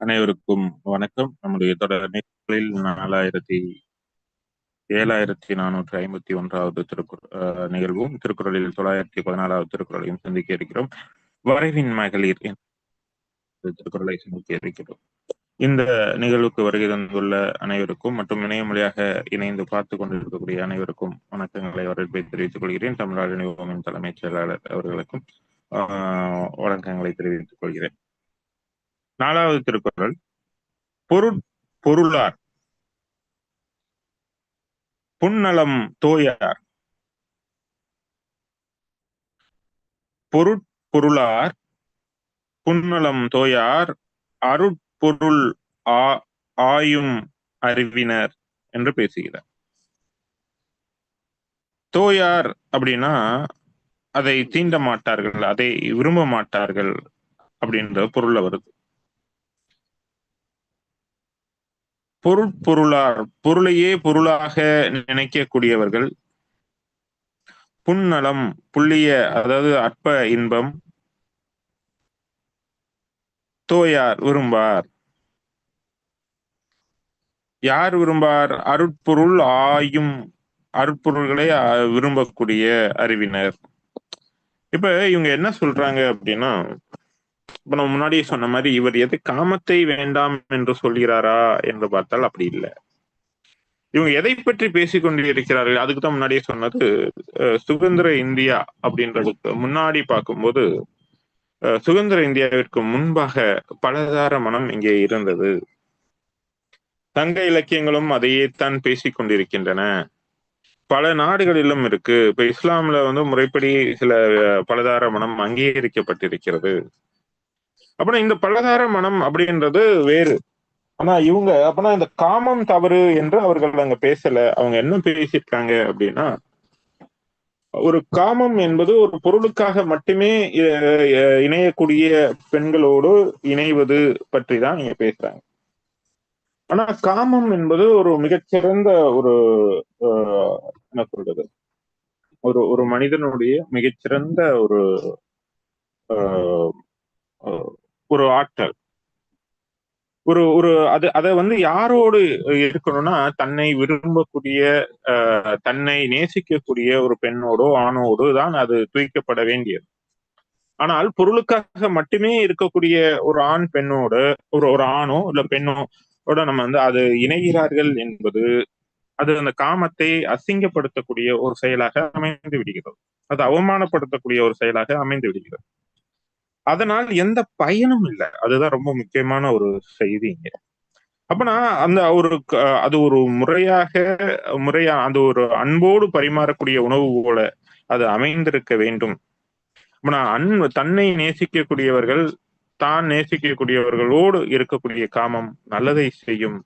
அனைவருக்கும் வணக்கம். நம்முடைய தொடர் நிகழ்ச்சிகளில் நாலாயிரத்தி ஏழாயிரத்தி நானூற்றி ஐம்பத்தி ஒன்றாவது திருக்குறள் அஹ், நிகழ்வும் திருக்குறளில் தொள்ளாயிரத்தி பதினாலாவது திருக்குறளையும் சந்திக்க இருக்கிறோம். வரைவின் மகளிர் திருக்குறளை சந்திக்க இருக்கிறோம். இந்த நிகழ்வுக்கு வருகை தந்துள்ள அனைவருக்கும் மற்றும் இணையம் இணைந்து பார்த்து கொண்டிருக்கக்கூடிய அனைவருக்கும் வணக்கங்களை வரவேற்பை தெரிவித்துக் கொள்கிறேன். தமிழ்நாடு நிறுவனத்தின் தலைமைச் செயலாளர் அவர்களுக்கும் ஆஹ், வணக்கங்களை தெரிவித்துக் கொள்கிறேன். நாலாவது திருக்குறள். பொருட் பொருளார். புன்னலம் தோயார். பொருட்பொருளார் புன்னலம் தோயார். அருட்பொருள் ஆ ஆயும் அறிவினர் என்று பேசுகிறார். தோயார் அப்படின்னா அதை தீண்ட மாட்டார்கள் அதை விரும்ப மாட்டார்கள் அப்படின்ற பொருள்ல வருது பொருட்பொருளார் பொருளையே பொருளாக நினைக்கக்கூடியவர்கள் புன்னலம் புள்ளிய அதாவது அற்ப இன்பம் தோயார் விரும்பார். யார் விரும்பார்? அருட்பொருள் ஆயும் அருட்பொருள்களை அஹ், விரும்பக்கூடிய அறிவினர். இப்ப இவங்க என்ன சொல்றாங்க அப்படின்னா இப்ப நம்ம முன்னாடியே சொன்ன மாதிரி இவர் எது காமத்தை வேண்டாம் என்று சொல்கிறாரா என்று பார்த்தால் அப்படி இல்லை. இவங்க எதை பற்றி பேசிக் கொண்டிருக்கிறார்கள்? அதுக்கு தான் முன்னாடியே சொன்னது சுதந்திர இந்தியா அப்படின்றதுக்கு முன்னாடி பார்க்கும்போது சுதந்திர இந்தியாவிற்கு முன்பாக பலதார மனம் இங்கே இருந்தது. சங்க இலக்கியங்களும் அதையே தான் பேசிக் கொண்டிருக்கின்றன. பல நாடுகளிலும் இருக்கு. இப்ப இஸ்லாம்ல வந்து முறைப்படி சில பலதார மனம் அங்கீகரிக்கப்பட்டிருக்கிறது. அப்படின்னா இந்த பலதார மனம் அப்படின்றது வேறு. ஆனா இவங்க அப்பனா இந்த காமம் தவறு என்று அவர்கள் அங்க பேசல. அவங்க என்ன பேசியிருக்காங்க அப்படின்னா ஒரு காமம் என்பது ஒரு பொருளுக்காக மட்டுமே அஹ், இணையக்கூடிய பெண்களோடு இணைவது பற்றி தான் நீங்க பேசுறாங்க. ஆனா காமம் என்பது ஒரு மிகச்சிறந்த ஒரு என்ன சொல்றது? ஒரு ஒரு மனிதனுடைய மிகச்சிறந்த ஒரு ஒரு ஆற்றல் ஒரு ஒரு அது அதை வந்து யாரோடு இருக்கணும்னா தன்னை விரும்பக்கூடிய அஹ், தன்னை நேசிக்கக்கூடிய ஒரு பெண்ணோடோ ஆணோடு தான் அது தூய்க்கப்பட வேண்டியது. ஆனால் பொருளுக்காக மட்டுமே இருக்கக்கூடிய ஒரு ஆண் பெண்ணோடு ஒரு ஒரு ஆணோ இல்ல பெண்ணோட நம்ம வந்து அது இணைகிறார்கள் என்பது அது அந்த காமத்தை அசிங்கப்படுத்தக்கூடிய ஒரு செயலாக அமைந்து விடுகிறது. அது அவமானப்படுத்தக்கூடிய ஒரு செயலாக அமைந்து விடுகிறது. அதனால் எந்த பயனும் இல்லை. அதுதான் ரொம்ப முக்கியமான ஒரு செய்தி இங்க. அப்பனா அந்த ஒரு அது ஒரு முறையாக முறையா அந்த ஒரு அன்போடு பரிமாறக்கூடிய உணவு போல அது அமைந்திருக்க வேண்டும். அப்பனா அன்பு தன்னை நேசிக்கக்கூடியவர்கள் தான் நேசிக்கக்கூடியவர்களோடு இருக்கக்கூடிய காமம் நல்லதை செய்யும்.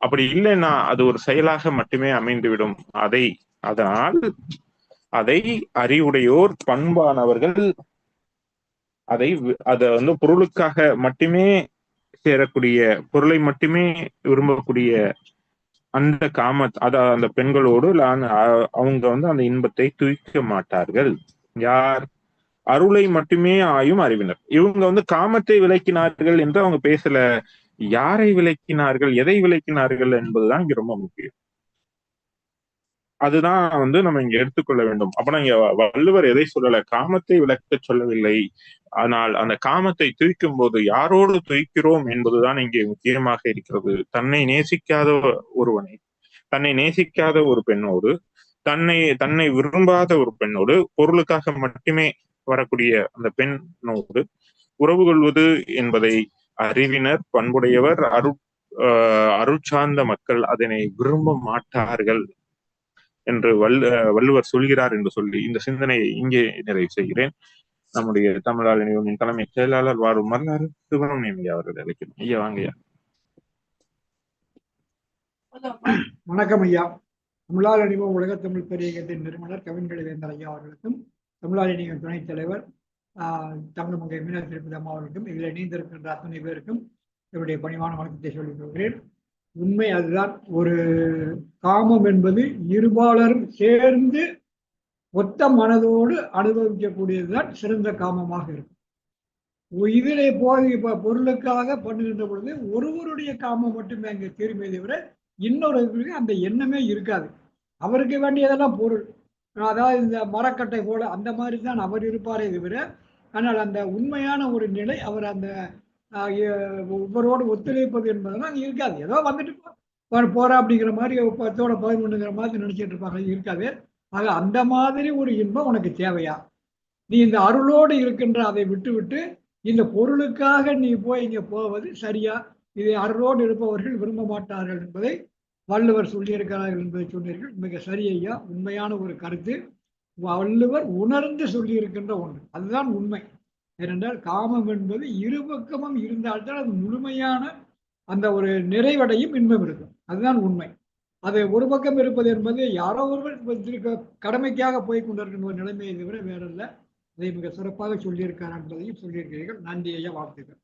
அப்படி இல்லைன்னா அது ஒரு செயலாக மட்டுமே அமைந்துவிடும். அதை அதனால் அதை அறிவுடையோர் பண்பானவர்கள் அதை அதை வந்து பொருளுக்காக மட்டுமே சேரக்கூடிய பொருளை மட்டுமே விரும்பக்கூடிய அந்த காம அத அந்த பெண்களோடு அவங்க வந்து அந்த இன்பத்தை தூய்க்க மாட்டார்கள். யார்? அருளை மட்டுமே ஆயும் அறிவினர். இவங்க வந்து காமத்தை விளக்கினார்கள் என்று அவங்க பேசல. யாரை விளக்கினார்கள்? எதை விளக்கினார்கள் என்பதுதான் இங்க ரொம்ப முக்கியம். அதுதான் வந்து நம்ம இங்க எடுத்துக்கொள்ள வேண்டும். அப்பனா இங்க வ- வள்ளுவர் எதை சொல்லல? காமத்தை விளக்க சொல்லவில்லை. ஆனால் அந்த காமத்தை துய்க்கும் போது யாரோடு துய்க்கிறோம் என்பதுதான் இங்கே முக்கியமாக இருக்கிறது. தன்னை நேசிக்காத ஒருவனை தன்னை நேசிக்காத ஒரு பெண்ணோடு தன்னை தன்னை விரும்பாத ஒரு பெண்ணோடு பொருளுக்காக மட்டுமே வரக்கூடிய அந்த பெண்ணோடு உறவு கொள்வது என்பதை அறிவினர் பண்புடையவர் அரு ஆஹ் அருட்சார்ந்த மக்கள் அதனை விரும்ப மாட்டார்கள். என்று வல்லு வள்ளுவர் சொல்கிறார் என்று சொல்லி இந்த சிந்தனையை இங்கே நிறைவு செய்கிறேன். நம்முடைய தமிழால் நிறுவனின் தலைமை செயலாளர் வாரு மல்லாறு சுப்பிரமணியம் ஐயா அவர்கள் அழைக்கிறோம் ஐயா வாங்க ஐயா. வணக்கம் ஐயா. தமிழால் அணிவம் உலக தமிழ் பெரியகத்தின் நிறுவனர் கவின்கழி வேந்தர் ஐயா அவர்களுக்கும் தமிழால் இணையம் துணைத் தலைவர் ஆஹ், தமிழ் மங்கை மீனாட்சி திருப்பதி அம்மா அவர்களுக்கும் இதில் இணைந்திருக்கின்ற அத்தனை பேருக்கும் என்னுடைய பணிவான வணக்கத்தை சொல்லிக் கொள்கிறேன். உண்மை அதுதான். ஒரு காமம் என்பது இருபாலரும் சேர்ந்து ஒத்த மனதோடு அனுபவிக்கக்கூடியதுதான் சிறந்த காமமாக இருக்கும். இதிலே போய் இப்போ பொருளுக்காக பண்ணுகின்ற பொழுது ஒருவருடைய காமம் மட்டுமே அங்கே தீர்மே தவிர இன்னொருவருக்கு அந்த எண்ணமே இருக்காது. அவருக்கு வேண்டியதெல்லாம் பொருள். அதாவது இந்த மரக்கட்டை போல அந்த மாதிரி தான் அவர் இருப்பாரே தவிர ஆனால் அந்த உண்மையான ஒரு நிலை அவர் அந்த ஒவ்வொருவோடு ஒத்துழைப்பது என்பதெல்லாம் அங்கே இருக்காது. ஏதோ வந்துட்டு போ- போறா அப்படிங்கிற மாதிரி பத்தோட பதினொன்றுங்கிற மாதிரி நினைச்சிட்டு இருப்பாங்க. இருக்காது. ஆக அந்த மாதிரி ஒரு இன்பம் உனக்கு தேவையா? நீ இந்த அருளோடு இருக்கின்ற அதை விட்டுவிட்டு இந்த பொருளுக்காக நீ போய் இங்கே போவது சரியா? இதை அருளோடு இருப்பவர்கள் விரும்ப மாட்டார்கள் என்பதை வள்ளுவர் சொல்லியிருக்கிறார்கள் என்பதை சொன்னீர்கள். மிக சரியையா உண்மையான ஒரு கருத்து. வள்ளுவர் உணர்ந்து சொல்லியிருக்கின்ற ஒன்று. அதுதான் உண்மை. ஏனென்றால் காமம் என்பது இருபக்கமும் இருந்தால்தான் அது முழுமையான அந்த ஒரு நிறைவடையும் இன்பம் இருக்கும். அதுதான் உண்மை. அது ஒரு பக்கம் இருப்பது என்பது யாரோ ஒருவர் கடமைக்காக போய் கொண்டிருக்கின்ற ஒரு நிலைமையை தவிர வேறல்ல. அதை மிக சிறப்பாக சொல்லியிருக்கார் என்பதையும் சொல்லியிருக்கிறீர்கள். நன்றி ஐயா வாழ்த்துக்கள்.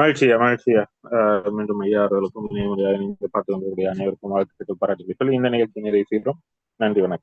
மகிழ்ச்சியா மகிழ்ச்சியா. ஆஹ் மீண்டும் ஐயா அவர்களுக்கும் பார்த்து வந்தவருடைய அனைவருக்கும் வாழ்த்துக்கள் பாராட்டுகள் சொல்லி இந்த நிகழ்ச்சி நிறைவு செய்கிறோம். நன்றி வணக்கம்.